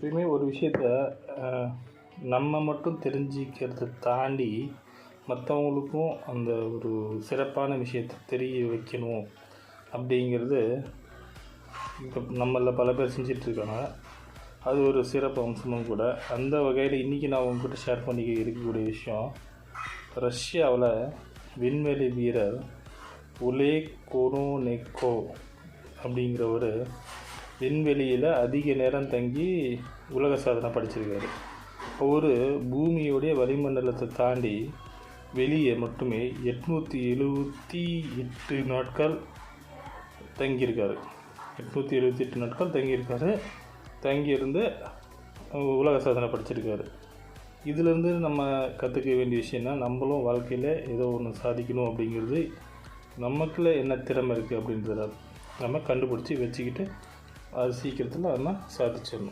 எப்பயுமே ஒரு விஷயத்த நம்ம மட்டும் தெரிஞ்சிக்கிறத தாண்டி மற்றவங்களுக்கும் அந்த ஒரு சிறப்பான விஷயத்தை தெரிய வைக்கணும் அப்படிங்கிறது இப்போ நம்மளில் பல பேர் செஞ்சிட்ருக்காங்க. அது ஒரு சிறப்பு அம்சமும் கூட. அந்த வகையில் இன்றைக்கி நான் உங்ககிட்ட ஷேர் பண்ணிக்க இருக்கக்கூடிய விஷயம் ரஷ்யாவில் விண்வெளி வீரர் உலே கொரோனெக்கோ அப்படிங்கிற ஒரு விண்வெளியில் அதிக நேரம் தங்கி உலக சாதனை படிச்சிருக்காரு. அவர் பூமியோடைய வளிமண்டலத்தை தாண்டி வெளியே மட்டுமே எட்நூற்றி எழுபத்தி எட்டு நாட்கள் தங்கியிருக்காரு. எட்நூற்றி எழுபத்தி எட்டு நாட்கள் தங்கியிருக்காரு. தங்கியிருந்து உலக சாதனை படிச்சிருக்காரு. இதிலேருந்து நம்ம கற்றுக்க வேண்டிய விஷயம்னா நம்மளும் வாழ்க்கையில் ஏதோ ஒன்று சாதிக்கணும் அப்படிங்கிறது நமக்குள்ளே என்ன திறமை இருக்குது அப்படின்றத நம்ம கண்டுபிடிச்சி வச்சுக்கிட்டு அது சீக்கிரத்தில் நம்ம சாதிச்சிடணும்